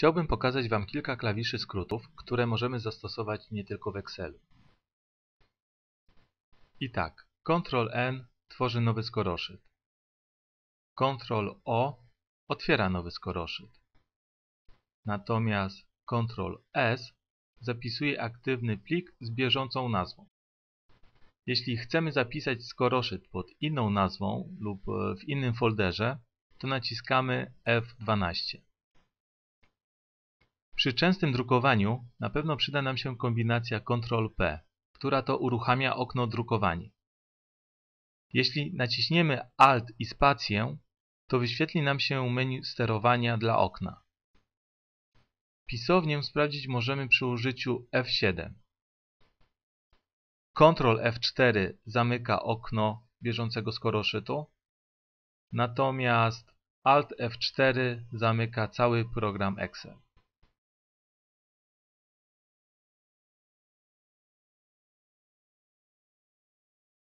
Chciałbym pokazać Wam kilka klawiszy skrótów, które możemy zastosować nie tylko w Excelu. I tak, Ctrl-N tworzy nowy skoroszyt. Ctrl-O otwiera nowy skoroszyt. Natomiast Ctrl-S zapisuje aktywny plik z bieżącą nazwą. Jeśli chcemy zapisać skoroszyt pod inną nazwą lub w innym folderze, to naciskamy F12. Przy częstym drukowaniu na pewno przyda nam się kombinacja Ctrl-P, która to uruchamia okno drukowanie. Jeśli naciśniemy Alt i spację, to wyświetli nam się menu sterowania dla okna. Pisownię sprawdzić możemy przy użyciu F7. Ctrl F4 zamyka okno bieżącego skoroszytu, natomiast Alt F4 zamyka cały program Excel.